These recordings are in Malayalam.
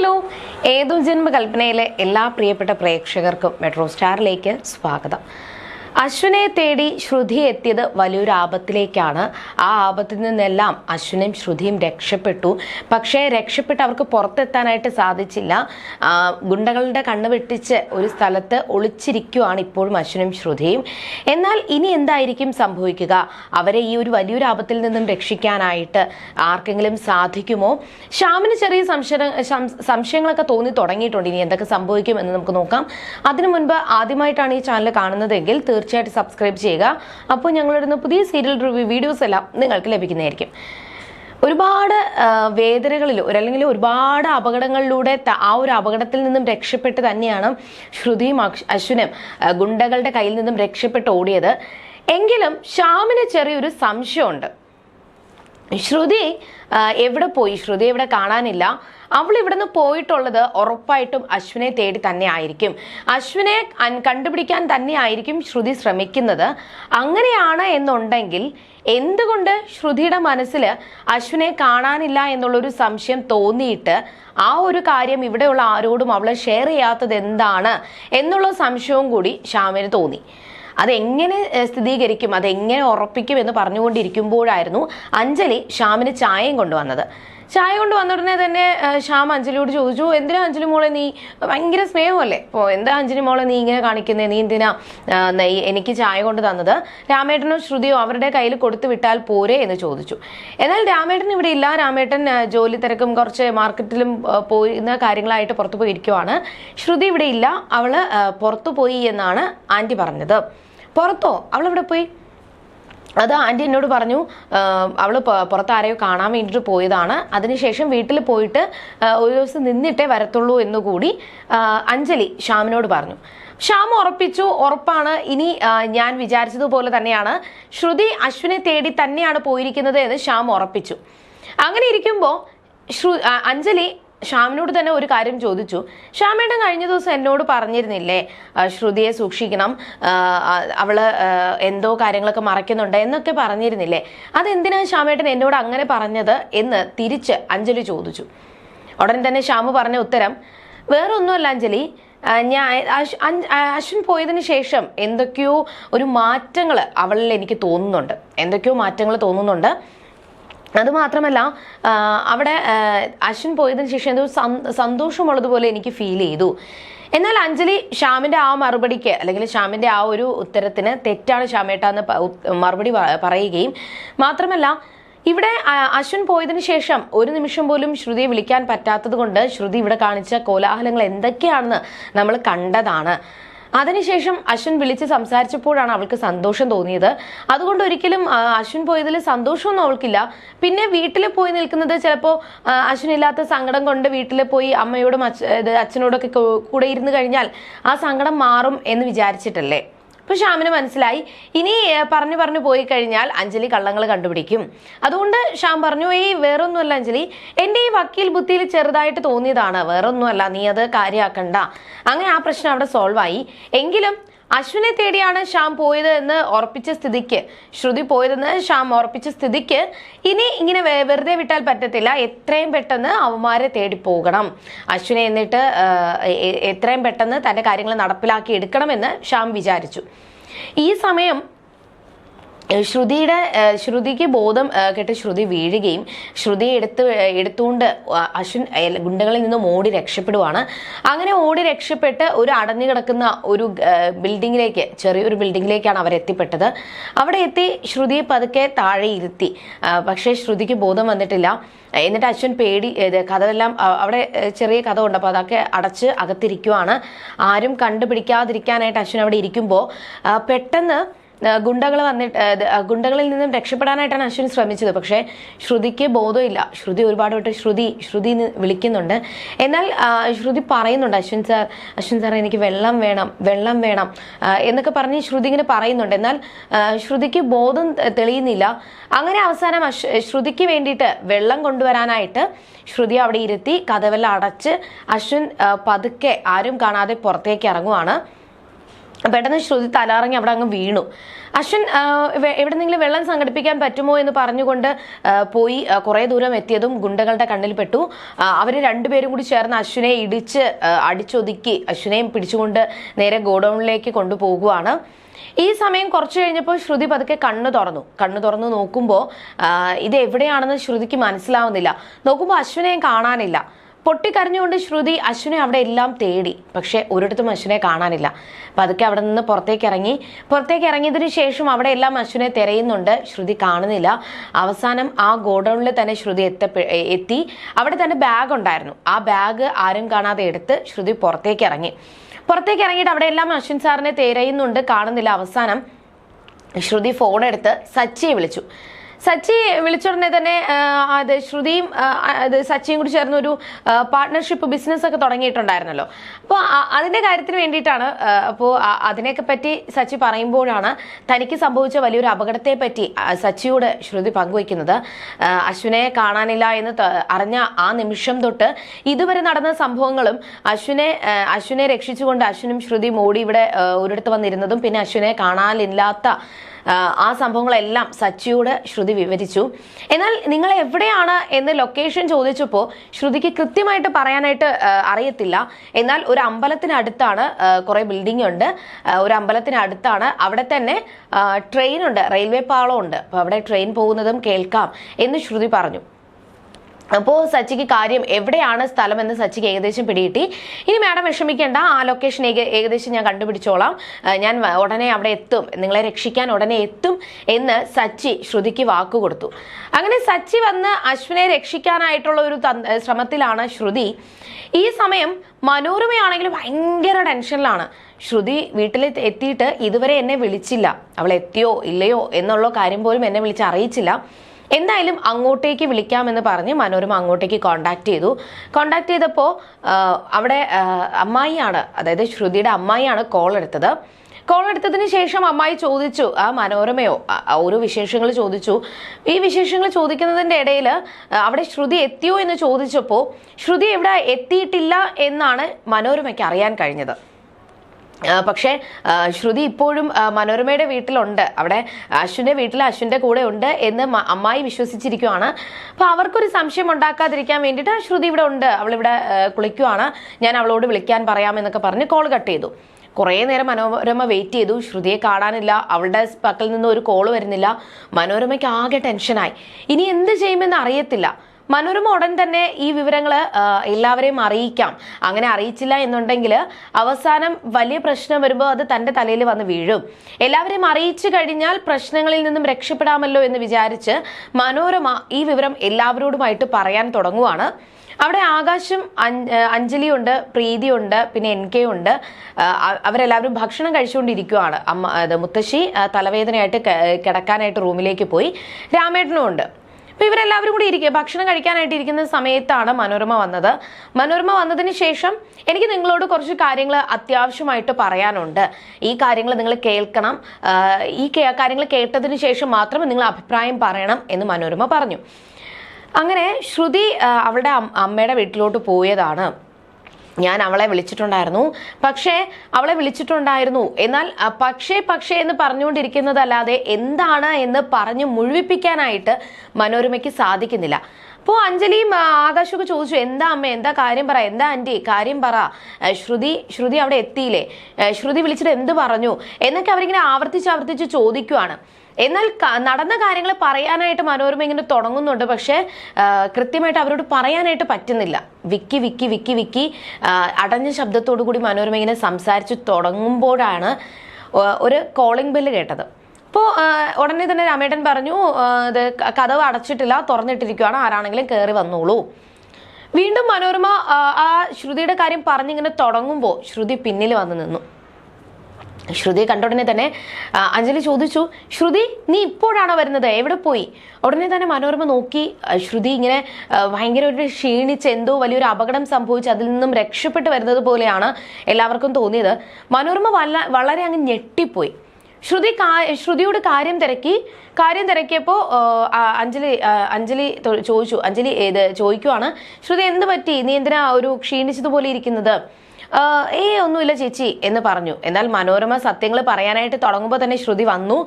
ഹലോ ഏതു ജന്മകൽപ്പനയിലെ എല്ലാ പ്രിയപ്പെട്ട പ്രേക്ഷകർക്കും മെട്രോ സ്റ്റാറിലേക്ക് സ്വാഗതം. അശ്വിനെ തേടി ശ്രുതി എത്തിയത് വലിയൊരു ആപത്തിലേക്കാണ്. ആ ആപത്തിൽ നിന്നെല്ലാം അശ്വിനും ശ്രുതിയും രക്ഷപ്പെട്ടു. പക്ഷേ രക്ഷപ്പെട്ട് അവർക്ക് പുറത്തെത്താനായിട്ട് സാധിച്ചില്ല. ഗുണ്ടകളുടെ കണ്ണ് വെട്ടിച്ച് ഒരു സ്ഥലത്ത് ഒളിച്ചിരിക്കുവാണ് ഇപ്പോഴും അശ്വിനും ശ്രുതിയും. എന്നാൽ ഇനി എന്തായിരിക്കും സംഭവിക്കുക? അവരെ ഈ ഒരു വലിയൊരു ആപത്തിൽ നിന്നും രക്ഷിക്കാനായിട്ട് ആർക്കെങ്കിലും സാധിക്കുമോ? ശ്യാമിന് ചെറിയ സംശയ സംശയങ്ങളൊക്കെ തോന്നി തുടങ്ങിയിട്ടുണ്ട്. ഇനി എന്തൊക്കെ സംഭവിക്കും എന്ന് നമുക്ക് നോക്കാം. അതിനു മുൻപ് ആദ്യമായിട്ടാണ് ഈ ചാനൽ കാണുന്നതെങ്കിൽ തീർച്ചയായിട്ടും സബ്സ്ക്രൈബ് ചെയ്യുക. അപ്പോൾ ഞങ്ങളിടുന്ന പുതിയ സീരിയൽ റിവ്യൂ വീഡിയോസ് എല്ലാം നിങ്ങൾക്ക് ലഭിക്കുന്നതായിരിക്കും. ഒരുപാട് വേദനകളിൽ ഒരല്ലെങ്കിൽ ഒരുപാട് അപകടങ്ങളിലൂടെ ആ ഒരു അപകടത്തിൽ നിന്നും രക്ഷപ്പെട്ട് തന്നെയാണ് ശ്രുതിയും അശ്വിനും ഗുണ്ടകളുടെ കയ്യിൽ നിന്നും രക്ഷപ്പെട്ട് ഓടിയത്. എങ്കിലും ശ്യാമിന് ചെറിയൊരു സംശയമുണ്ട്. ശ്രുതി എവിടെ പോയി? ശ്രുതി എവിടെ കാണാനില്ല. അവൾ ഇവിടുന്ന് പോയിട്ടുള്ളത് ഉറപ്പായിട്ടും അശ്വിനെ തേടി തന്നെ ആയിരിക്കും. അശ്വിനെ കണ്ടുപിടിക്കാൻ തന്നെ ആയിരിക്കും ശ്രുതി ശ്രമിക്കുന്നത്. അങ്ങനെയാണ് എന്നുണ്ടെങ്കിൽ എന്തുകൊണ്ട് ശ്രുതിയുടെ മനസ്സിൽ അശ്വിനെ കാണാനില്ല എന്നുള്ളൊരു സംശയം തോന്നിയിട്ട് ആ ഒരു കാര്യം ഇവിടെയുള്ള ആരോടും അവളെ ഷെയർ ചെയ്യാത്തത് എന്താണ് എന്നുള്ള സംശയവും കൂടി ശ്യാമിന് തോന്നി. അതെങ്ങനെ സ്ഥിരീകരിക്കും അതെങ്ങനെ ഉറപ്പിക്കും എന്ന് പറഞ്ഞുകൊണ്ടിരിക്കുമ്പോഴായിരുന്നു അഞ്ജലി ശ്യാമിന് ചായയും കൊണ്ടുവന്നത്. ചായ കൊണ്ട് വന്ന ഉടനെ തന്നെ ശ്യാം അഞ്ജലിയോട് ചോദിച്ചു എന്തിനാ അഞ്ജലി മോളെ നീ ഭയങ്കര സ്നേഹമല്ലേ? അപ്പോൾ എന്താ അഞ്ജലി മോളെ നീ ഇങ്ങനെ കാണിക്കുന്നേ? നീ എന്തിനാ എനിക്ക് ചായ കൊണ്ട് തന്നത്? രാമേട്ടനോ ശ്രുതിയോ അവരുടെ കയ്യിൽ കൊടുത്തു വിട്ടാൽ പോരെ? എന്ന് ചോദിച്ചു. എന്നാൽ രാമേട്ടൻ ഇവിടെ ഇല്ല. രാമേട്ടൻ ജോലി തിരക്കും കുറച്ച് മാർക്കറ്റിലും പോയിരുന്ന കാര്യങ്ങളായിട്ട് പുറത്തു പോയിരിക്കുവാണ്. ശ്രുതി ഇവിടെ ഇല്ല. അവൾ പുറത്തു പോയി എന്നാണ് ആന്റി പറഞ്ഞത്. പുറത്തോ? അവളിവിടെ പോയി? അത് ആന്റി എന്നോട് പറഞ്ഞു അവൾ പുറത്ത് ആരെയോ കാണാൻ വേണ്ടിയിട്ട് പോയതാണ്. അതിനുശേഷം വീട്ടിൽ പോയിട്ട് ഒരു ദിവസം നിന്നിട്ടേ വരത്തുള്ളൂ എന്നുകൂടി ആ, അഞ്ജലി ശ്യാമിനോട് പറഞ്ഞു. ശ്യാം ഉറപ്പിച്ചു ഉറപ്പാണ്. ഇനി ഞാൻ വിചാരിച്ചതുപോലെ തന്നെയാണ്. ശ്രുതി അശ്വിനെ തേടി തന്നെയാണ് പോയിരിക്കുന്നത് എന്ന് ശ്യാം ഉറപ്പിച്ചു. അങ്ങനെ ഇരിക്കുമ്പോൾ ശ്രു അഞ്ജലി ശ്യാമിനോട് തന്നെ ഒരു കാര്യം ചോദിച്ചു. ശ്യാമേട്ടൻ കഴിഞ്ഞ ദിവസം എന്നോട് പറഞ്ഞിരുന്നില്ലേ ശ്രുതിയെ സൂക്ഷിക്കണം അവൾ എന്തോ കാര്യങ്ങളൊക്കെ മറയ്ക്കുന്നുണ്ട് എന്നൊക്കെ പറഞ്ഞിരുന്നില്ലേ. അതെന്തിനാ ശ്യാമേട്ടൻ എന്നോട് അങ്ങനെ പറഞ്ഞത് എന്ന് തിരിച്ച് അഞ്ജലി ചോദിച്ചു. ഉടൻ തന്നെ ശ്യാമു പറഞ്ഞ ഉത്തരം വേറെ ഒന്നുമല്ല അഞ്ജലി ഞാൻ അശ്വിൻ പോയതിന് ശേഷം എന്തൊക്കെയോ ഒരു മാറ്റങ്ങൾ അവളിൽ എനിക്ക് തോന്നുന്നുണ്ട്. എന്തൊക്കെയോ മാറ്റങ്ങൾ തോന്നുന്നുണ്ട്. അത് മാത്രമല്ല ആ, അവിടെ അശ്വിൻ പോയതിനു ശേഷം എന്തോ സന്തോഷമുള്ളതുപോലെ എനിക്ക് ഫീൽ ചെയ്തു. എന്നാൽ അഞ്ജലി ശ്യാമിന്റെ ആ മറുപടിക്ക് അല്ലെങ്കിൽ ശ്യാമിന്റെ ആ ഒരു ഉത്തരത്തിന് തെറ്റാണ് ശ്യാമേട്ട എന്ന് മറുപടി പറയുകയും. മാത്രമല്ല ഇവിടെ അശ്വിൻ പോയതിനു ശേഷം ഒരു നിമിഷം പോലും ശ്രുതിയെ വിളിക്കാൻ പറ്റാത്തത് കൊണ്ട് ശ്രുതി ഇവിടെ കാണിച്ച കോലാഹലങ്ങൾ എന്തൊക്കെയാണെന്ന് നമ്മൾ കണ്ടതാണ്. അതിനുശേഷം അശ്വിൻ വിളിച്ച് സംസാരിച്ചപ്പോഴാണ് അവൾക്ക് സന്തോഷം തോന്നിയത്. അതുകൊണ്ട് ഒരിക്കലും അശ്വിൻ പോയതിൽ സന്തോഷമൊന്നും അവൾക്കില്ല. പിന്നെ വീട്ടിൽ പോയി നിൽക്കുന്നത് ചിലപ്പോൾ അശ്വിൻ ഇല്ലാത്ത സങ്കടം കൊണ്ട് വീട്ടിൽ പോയി അമ്മയോടും അച്ഛനോടൊക്കെ കൂടെ ഇരുന്ന് കഴിഞ്ഞാൽ ആ സങ്കടം മാറും എന്ന് വിചാരിച്ചിട്ടല്ലേ? അപ്പൊ ശ്യാമിന് മനസ്സിലായി. ഇനി പറഞ്ഞു പറഞ്ഞു പോയി കഴിഞ്ഞാൽ അഞ്ജലി കള്ളങ്ങൾ കണ്ടുപിടിക്കും. അതുകൊണ്ട് ശ്യാം പറഞ്ഞു ഏയ് വേറൊന്നുമല്ല അഞ്ജലി. എന്റെ ഈ വക്കീൽ ബുദ്ധിയിൽ ചെറുതായിട്ട് തോന്നിയതാണ്. വേറൊന്നുമല്ല നീ അത് കാര്യമാക്കണ്ട അങ്ങനെ ആ പ്രശ്നം അവിടെ സോൾവ് ആയി. എങ്കിലും അശ്വിനെ തേടിയാണ് ശ്യാം പോയത് എന്ന് ഉറപ്പിച്ച സ്ഥിതിക്ക്. ശ്രുതി പോയതെന്ന് ശ്യാം ഉറപ്പിച്ച സ്ഥിതിക്ക്. ഇനി ഇങ്ങനെ വെറുതെ വിട്ടാൽ പറ്റത്തില്ല. എത്രയും പെട്ടെന്ന് അവന്മാരെ തേടി പോകണം. അശ്വിനെ എന്നിട്ട് എത്രയും പെട്ടെന്ന് തന്റെ കാര്യങ്ങൾ നടപ്പിലാക്കി എടുക്കണമെന്ന് ശ്യാം വിചാരിച്ചു. ഈ സമയം ശ്രുതിയുടെ ശ്രുതിക്ക് ബോധം കെട്ട് ശ്രുതി വീഴുകയും ശ്രുതി എടുത്ത് എടുത്തുകൊണ്ട് അശ്വിൻ ഗുണ്ടകളിൽ നിന്നും ഓടി രക്ഷപ്പെടുവാണ്. അങ്ങനെ ഓടി രക്ഷപ്പെട്ട് ഒരു അടഞ്ഞു കിടക്കുന്ന ഒരു ബിൽഡിങ്ങിലേക്ക് ചെറിയൊരു ബിൽഡിങ്ങിലേക്കാണ് അവർ എത്തിപ്പെട്ടത്. അവിടെ എത്തി ശ്രുതിയെ പതുക്കെ താഴെ ഇരുത്തി. പക്ഷേ ശ്രുതിക്ക് ബോധം വന്നിട്ടില്ല. എന്നിട്ട് അശ്വിൻ പേടി കഥയെല്ലാം അവിടെ ചെറിയ കഥ ഉണ്ട്. അപ്പോൾ അതൊക്കെ അടച്ച് അകത്തിരിക്കുവാണ്. ആരും കണ്ടുപിടിക്കാതിരിക്കാനായിട്ട് അശ്വിൻ അവിടെ ഇരിക്കുമ്പോൾ പെട്ടെന്ന് ഗുണ്ടകൾ വന്നിട്ട് ഗുണ്ടകളിൽ നിന്നും രക്ഷപ്പെടാനായിട്ടാണ് അശ്വിൻ ശ്രമിച്ചത്. പക്ഷേ ശ്രുതിക്ക് ബോധമില്ല. ശ്രുതി ഒരുപാട് വട്ടം ശ്രുതി ശ്രുതി വിളിക്കുന്നുണ്ട്. എന്നാൽ ശ്രുതി പറയുന്നുണ്ട് അശ്വിൻ സാർ അശ്വിൻ സാർ എനിക്ക് വെള്ളം വേണം വെള്ളം വേണം എന്നൊക്കെ പറഞ്ഞ് ശ്രുതി ഇങ്ങനെ പറയുന്നുണ്ട്. എന്നാൽ ശ്രുതിക്ക് ബോധം തെളിയുന്നില്ല. അങ്ങനെ അവസാനം ശ്രുതിക്ക് വേണ്ടിയിട്ട് വെള്ളം കൊണ്ടുവരാനായിട്ട് ശ്രുതി അവിടെ ഇരുത്തി കഥവെല്ലാം അടച്ച് അശ്വിൻ പതുക്കെ ആരും കാണാതെ പുറത്തേക്ക് ഇറങ്ങുവാണ്. പെട്ടെന്ന് ശ്രുതി തലാറങ്ങി അവിടെ അങ്ങ് വീണു. അശ്വൻ എവിടെന്നെങ്കിലും വെള്ളം സംഘടിപ്പിക്കാൻ പറ്റുമോ എന്ന് പറഞ്ഞുകൊണ്ട് പോയി കുറേ ദൂരം എത്തിയതും ഗുണ്ടകളുടെ കണ്ണിൽപ്പെട്ടു. അവർ രണ്ടുപേരും കൂടി ചേർന്ന് അശ്വിനെ ഇടിച്ച് അടിച്ചൊതുക്കി അശ്വിനെയും പിടിച്ചുകൊണ്ട് നേരെ ഗോഡൌണിലേക്ക് കൊണ്ടുപോകുവാണ്. ഈ സമയം കുറച്ചു കഴിഞ്ഞപ്പോൾ ശ്രുതി പതുക്കെ കണ്ണു തുറന്നു. കണ്ണു തുറന്നു നോക്കുമ്പോൾ ഇത് എവിടെയാണെന്ന് ശ്രുതിക്ക് മനസ്സിലാവുന്നില്ല. നോക്കുമ്പോൾ അശ്വിനെയും കാണാനില്ല. പൊട്ടിക്കരഞ്ഞുകൊണ്ട് ശ്രുതി അശ്വിനെ അവിടെ എല്ലാം തേടി. പക്ഷേ ഒരിടത്തും അശ്വിനെ കാണാനില്ല. പതുക്കെ അവിടെ നിന്ന് പുറത്തേക്ക് ഇറങ്ങി. പുറത്തേക്ക് ഇറങ്ങിയതിനു ശേഷം അവിടെ എല്ലാം അശ്വിനെ തിരയുന്നുണ്ട്. ശ്രുതി കാണുന്നില്ല. അവസാനം ആ ഗോഡൗണിൽ തന്നെ ശ്രുതി എത്തി അവിടെ തന്നെ ബാഗ് ഉണ്ടായിരുന്നു. ആ ബാഗ് ആരും കാണാതെ എടുത്ത് ശ്രുതി പുറത്തേക്ക് ഇറങ്ങി. പുറത്തേക്ക് ഇറങ്ങിയിട്ട് അവിടെ എല്ലാം അശ്വിൻ സാറിനെ തിരയുന്നുണ്ട്. കാണുന്നില്ല. അവസാനം ശ്രുതി ഫോൺ എടുത്ത് സച്ചിയെ വിളിച്ചു. സച്ചി വിളിച്ചുടനെ തന്നെ അത് ശ്രുതിയും അത് സച്ചിയും കൂടി ചേർന്ന് ഒരു പാർട്ട്ണർഷിപ്പ് ബിസിനസ് ഒക്കെ തുടങ്ങിയിട്ടുണ്ടായിരുന്നല്ലോ. അപ്പോൾ അതിന്റെ കാര്യത്തിന് വേണ്ടിയിട്ടാണ് അപ്പോൾ അതിനെയൊക്കെ പറ്റി സച്ചി പറയുമ്പോഴാണ് തനിക്ക് സംഭവിച്ച വലിയൊരു അപകടത്തെ പറ്റി സച്ചിയോട് ശ്രുതി പങ്കുവയ്ക്കുന്നത്. അശ്വിനെ കാണാനില്ല എന്ന് അറിഞ്ഞ ആ നിമിഷം തൊട്ട് ഇതുവരെ നടന്ന സംഭവങ്ങളും അശ്വിനെ അശ്വിനെ രക്ഷിച്ചുകൊണ്ട് അശ്വിനും ശ്രുതി ഓടി ഇവിടെ ഒരിടത്ത് വന്നിരുന്നതും പിന്നെ അശ്വിനെ കാണാനില്ലാത്ത ആ, സംഭവങ്ങളെല്ലാം സച്ചിയോട് ശ്രുതി വിവരിച്ചു. എന്നാൽ നിങ്ങൾ എവിടെയാണ് എന്ന് ലൊക്കേഷൻ ചോദിച്ചപ്പോൾ ശ്രുതിക്ക് കൃത്യമായിട്ട് പറയാനായിട്ട് അറിയത്തില്ല. എന്നാൽ ഒരു അമ്പലത്തിനടുത്താണ് കുറേ ബിൽഡിംഗ് ഉണ്ട്. ഒരു അമ്പലത്തിനടുത്താണ്. അവിടെ തന്നെ ട്രെയിനുണ്ട് റെയിൽവേ പാളം ഉണ്ട് അപ്പോൾ അവിടെ ട്രെയിൻ പോകുന്നതും കേൾക്കാം എന്ന് ശ്രുതി പറഞ്ഞു. അപ്പോൾ സച്ചിക്ക് കാര്യം എവിടെയാണ് സ്ഥലം എന്ന് സച്ചിക്ക് ഏകദേശം പിടികിട്ടി. ഇനി മാഡം വിഷമിക്കേണ്ട ആ ലൊക്കേഷൻ ഏകദേശം ഞാൻ കണ്ടുപിടിച്ചോളാം. ഞാൻ ഉടനെ അവിടെ എത്തും. നിങ്ങളെ രക്ഷിക്കാൻ ഉടനെ എത്തും എന്ന് സച്ചി ശ്രുതിക്ക് വാക്കു കൊടുത്തു. അങ്ങനെ സച്ചി വന്ന് അശ്വിനെ രക്ഷിക്കാനായിട്ടുള്ള ഒരു ശ്രമത്തിലാണ് ശ്രുതി. ഈ സമയം മനോരമയാണെങ്കിൽ ഭയങ്കര ടെൻഷനിലാണ്. ശ്രുതി വീട്ടിൽ എത്തിയിട്ട് ഇതുവരെ എന്നെ വിളിച്ചില്ല. അവൾ എത്തിയോ ഇല്ലയോ എന്നുള്ള കാര്യം പോലും എന്നെ വിളിച്ച് അറിയിച്ചില്ല. എന്തായാലും അങ്ങോട്ടേക്ക് വിളിക്കാമെന്ന് പറഞ്ഞ് മനോരമ അങ്ങോട്ടേക്ക് കോണ്ടാക്ട് ചെയ്തു. കോണ്ടാക്ട് ചെയ്തപ്പോൾ അവിടെ അമ്മായിയാണ് അതായത് ശ്രുതിയുടെ അമ്മായിയാണ് കോൾ എടുത്തത്. കോൾ എടുത്തതിന് ശേഷം അമ്മായി ചോദിച്ചു ആ മനോരമയോ ഓരോ വിശേഷങ്ങൾ ചോദിച്ചു. ഈ വിശേഷങ്ങൾ ചോദിക്കുന്നതിന്റെ ഇടയിൽ അവിടെ ശ്രുതി എത്തിയോ എന്ന് ചോദിച്ചപ്പോൾ ശ്രുതി ഇവിടെ എത്തിയിട്ടില്ല എന്നാണ് മനോരമയ്ക്ക് അറിയാൻ കഴിഞ്ഞത്. പക്ഷേ ശ്രുതി ഇപ്പോഴും മനോരമയുടെ വീട്ടിലുണ്ട്. അവിടെ അശ്വിന്റെ വീട്ടിൽ അശ്വിന്റെ കൂടെ ഉണ്ട് എന്ന് അമ്മായി വിശ്വസിച്ചിരിക്കുവാണ്. അപ്പൊ അവർക്കൊരു സംശയം ഉണ്ടാക്കാതിരിക്കാൻ വേണ്ടിയിട്ട് ശ്രുതി ഇവിടെ ഉണ്ട്. അവളിവിടെ കുളിക്കുവാണ്. ഞാൻ അവളോട് വിളിക്കാൻ പറയാമെന്നൊക്കെ പറഞ്ഞ് കോൾ കട്ട് ചെയ്തു. കുറേ നേരം മനോരമ വെയിറ്റ് ചെയ്തു. ശ്രുതിയെ കാണാനില്ല. അവളുടെ പക്കൽ നിന്ന് ഒരു കോൾ വരുന്നില്ല. മനോരമയ്ക്ക് ആകെ ടെൻഷനായി ഇനി എന്ത് ചെയ്യുമെന്ന് അറിയത്തില്ല. മനോരമ ഉടൻ തന്നെ ഈ വിവരങ്ങൾ എല്ലാവരെയും അറിയിക്കാം. അങ്ങനെ അറിയിച്ചില്ല എന്നുണ്ടെങ്കിൽ അവസാനം വലിയ പ്രശ്നം വരുമ്പോൾ അത് തന്റെ തലയിൽ വന്ന് വീഴും. എല്ലാവരെയും അറിയിച്ചു കഴിഞ്ഞാൽ പ്രശ്നങ്ങളിൽ നിന്നും രക്ഷപ്പെടാമല്ലോ എന്ന് വിചാരിച്ച് മനോരമ ഈ വിവരം എല്ലാവരോടുമായിട്ട് പറയാൻ തുടങ്ങുവാണ്. അവിടെ ആകാശം അഞ്ജലിയുണ്ട് പ്രീതിയുണ്ട് പിന്നെ എൻ കെ ഉണ്ട് അവരെല്ലാവരും ഭക്ഷണം കഴിച്ചുകൊണ്ടിരിക്കുവാണ്. അമ്മ മുത്തശ്ശി തലവേദനയായിട്ട് കിടക്കാനായിട്ട് റൂമിലേക്ക് പോയി. രാമേട്ടനും ഉണ്ട് അപ്പൊ ഇവരെല്ലാവരും കൂടി ഇരിക്കുക ഭക്ഷണം കഴിക്കാനായിട്ട് ഇരിക്കുന്ന സമയത്താണ് മനോരമ വന്നത്. മനോരമ വന്നതിന് ശേഷം എനിക്ക് നിങ്ങളോട് കുറച്ച് കാര്യങ്ങൾ അത്യാവശ്യമായിട്ട് പറയാനുണ്ട്. ഈ കാര്യങ്ങൾ നിങ്ങൾ കേൾക്കണം. ഈ കാര്യങ്ങൾ കേട്ടതിന് ശേഷം മാത്രം നിങ്ങൾ അഭിപ്രായം പറയണം എന്ന് മനോരമ പറഞ്ഞു. അങ്ങനെ ശ്രുതി അവളുടെ അമ്മയുടെ വീട്ടിലോട്ട് പോയതാണ്. ഞാൻ അവളെ വിളിച്ചിട്ടുണ്ടായിരുന്നു. പക്ഷേ അവളെ വിളിച്ചിട്ടുണ്ടായിരുന്നു. എന്നാൽ പക്ഷേ പക്ഷേ എന്ന് പറഞ്ഞുകൊണ്ടിരിക്കുന്നതല്ലാതെ എന്താണ് എന്ന് പറഞ്ഞ് മുഴുവിപ്പിക്കാനായിട്ട് മനോരമയ്ക്ക് സാധിക്കുന്നില്ല. അപ്പോൾ അഞ്ജലിയും ആകാശമൊക്കെ ചോദിച്ചു എന്താ അമ്മ എന്താ കാര്യം പറ എന്താ ആന്റി? കാര്യം പറ. ശ്രുതി ശ്രുതി അവിടെ എത്തിയില്ലേ? ശ്രുതി വിളിച്ചിട്ട് എന്ത് പറഞ്ഞു? എന്നൊക്കെ അവരിങ്ങനെ ആവർത്തിച്ച് ആവർത്തിച്ച് ചോദിക്കുവാണ്. എന്നാൽ നടന്ന കാര്യങ്ങൾ പറയാനായിട്ട് മനോരമ ഇങ്ങനെ തുടങ്ങുന്നുണ്ട് പക്ഷേ കൃത്യമായിട്ട് അവരോട് പറയാനായിട്ട് പറ്റുന്നില്ല. വിക്കി വിക്കി വിക്കി വിക്കി അടഞ്ഞ ശബ്ദത്തോടു കൂടി മനോരമ ഇങ്ങനെ സംസാരിച്ച് തുടങ്ങുമ്പോഴാണ് ഒരു കോളിംഗ് ബെല്ല് കേട്ടത്. അപ്പോൾ ഉടനെ തന്നെ രാമേട്ടൻ പറഞ്ഞു ഇത് കഥവ് അടച്ചിട്ടില്ല തുറന്നിട്ടിരിക്കുകയാണ് ആരാണെങ്കിലും കയറി വന്നോളൂ. വീണ്ടും മനോരമ ആ, ശ്രുതിയുടെ കാര്യം പറഞ്ഞിങ്ങനെ തുടങ്ങുമ്പോൾ ശ്രുതി പിന്നിൽ വന്ന് നിന്നു. ശ്രുതിയെ കണ്ട ഉടനെ തന്നെ അഞ്ജലി ചോദിച്ചു ശ്രുതി നീ ഇപ്പോഴാണോ വരുന്നത്? എവിടെ പോയി? ഉടനെ തന്നെ മനോരമ നോക്കി ശ്രുതി ഇങ്ങനെ ഭയങ്കര ഒരു ക്ഷീണിച്ച് എന്തോ വലിയൊരു അപകടം സംഭവിച്ച് അതിൽ നിന്നും രക്ഷപ്പെട്ട് വരുന്നത് പോലെയാണ് എല്ലാവർക്കും തോന്നിയത്. മനോരമ വളരെ അങ്ങ് ഞെട്ടിപ്പോയി. ശ്രുതി ശ്രുതിയോട് കാര്യം തിരക്കി. കാര്യം തിരക്കിയപ്പോൾ അഞ്ജലി അഞ്ജലി ചോദിച്ചു. അഞ്ജലി ഏത്? ചോദിക്കുവാണ്. ശ്രുതി എന്ത് പറ്റി? നീ എന്തിനാ ഒരു ക്ഷീണിച്ചതുപോലെ ഇരിക്കുന്നത്? ഏ ഒന്നുമില്ല ചേച്ചി എന്ന് പറഞ്ഞു. എന്നാൽ മനോരമ സത്യങ്ങൾ പറയാനായിട്ട് തുടങ്ങുമ്പോൾ തന്നെ ശ്രുതി വന്നു.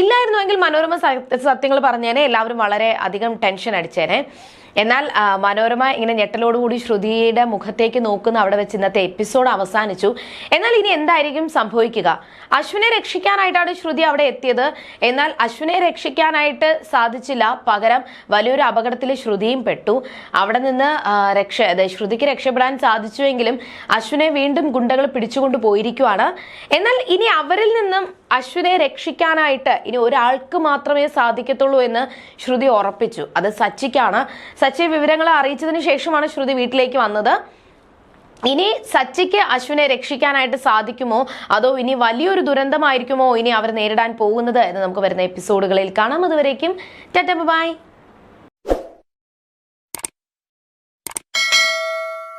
ഇല്ലായിരുന്നുവെങ്കിൽ മനോരമ സത്യങ്ങൾ പറഞ്ഞേനെ. എല്ലാവരും വളരെ അധികം ടെൻഷൻ അടിച്ചേനെ. എന്നാൽ മനോരമ ഇങ്ങനെ ഞെട്ടലോടുകൂടി ശ്രുതിയുടെ മുഖത്തേക്ക് നോക്കുന്ന അവിടെ വെച്ച് ഇന്നത്തെ എപ്പിസോഡ് അവസാനിച്ചു. എന്നാൽ ഇനി എന്തായിരിക്കും സംഭവിക്കുക? അശ്വിനെ രക്ഷിക്കാനായിട്ടാണ് ശ്രുതി അവിടെ എത്തിയത്. എന്നാൽ അശ്വിനെ രക്ഷിക്കാനായിട്ട് സാധിച്ചില്ല. പകരം വലിയൊരു അപകടത്തിൽ ശ്രുതിയും പെട്ടു. അവിടെ നിന്ന് രക്ഷ ശ്രുതിക്ക് രക്ഷപ്പെടാൻ സാധിച്ചുവെങ്കിലും അശ്വിനെ വീണ്ടും ഗുണ്ടകൾ പിടിച്ചുകൊണ്ട് പോയിരിക്കുവാണ്. എന്നാൽ ഇനി അവരിൽ നിന്നും അശ്വിനെ രക്ഷിക്കാനായിട്ട് ഇനി ഒരാൾക്ക് മാത്രമേ സാധിക്കത്തുള്ളൂ എന്ന് ശ്രുതി ഉറപ്പിച്ചു. അത് സച്ചിക്കാണ്. സച്ചി വിവരങ്ങൾ അറിയിച്ചതിന് ശേഷമാണ് ശ്രുതി വീട്ടിലേക്ക് വന്നത്. ഇനി സച്ചിക്ക് അശ്വിനെ രക്ഷിക്കാനായിട്ട് സാധിക്കുമോ? അതോ ഇനി വലിയൊരു ദുരന്തമായിരിക്കുമോ ഇനി അവർ നേരിടാൻ പോകുന്നത് എന്ന് നമുക്ക് വരുന്ന എപ്പിസോഡുകളിൽ കാണാം. അതുവരേക്കും ടാറ്റ ബൈ.